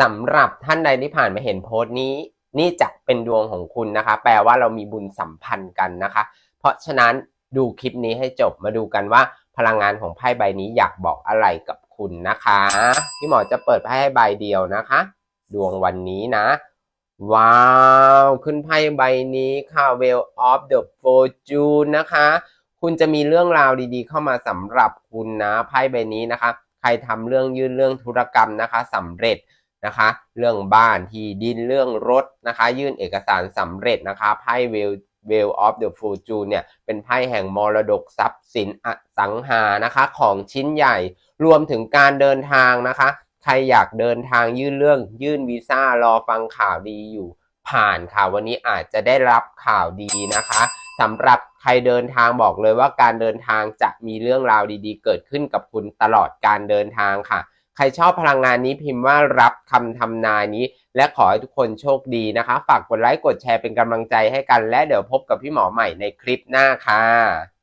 สำหรับท่านใดที่ผ่านมาเห็นโพสต์นี้ นี่จะเป็นดวงของคุณนะคะ แปลว่าเรามีบุญสัมพันธ์กันนะคะ เพราะฉะนั้นดูคลิปนี้ให้จบมาดูกันว่า พลังงานของไพ่ใบนี้อยากบอกอะไรกับคุณนะคะพี่หมอจะเปิดไพ่ให้ใบเดียวนะคะ ดวงวันนี้นะ ว้าว ขึ้นไพ่ใบนี้ค่ะ Well of the Fortune นะคะ คุณจะมีเรื่องราวดีๆ เข้ามาสำหรับคุณนะไพ่ใบนี้นะคะ ใครทำเรื่องยื่นเรื่องธุรกรรมนะคะสำเร็จ นะคะ เรื่องบ้านที่ดินเรื่องรถนะคะ ยื่นเอกสารสำเร็จนะคะไพ่ Well Well of the Fortune เนี่ยเป็นไพ่แห่งมรดกทรัพย์สินอสังหานะคะของชิ้นใหญ่ รวมถึงการเดินทางนะคะ ใครอยากเดินทางยื่นเรื่องยื่นวีซ่ารอฟังข่าวดีอยู่ผ่านค่ะวันนี้อาจจะได้รับข่าวดีนะคะสำหรับใครเดินทางบอกเลยว่าการเดินทางจะมีเรื่องราวดีๆ เกิดขึ้นกับคุณตลอดการเดินทางค่ะ ใครชอบพลังงานนี้พิมพ์ว่ารับคำทำนายนี้ และขอให้ทุกคนโชคดีนะคะ ฝากกดไลค์กดแชร์เป็นกำลังใจให้กัน และเดี๋ยวพบกับพี่หมอใหม่ในคลิปหน้าค่ะ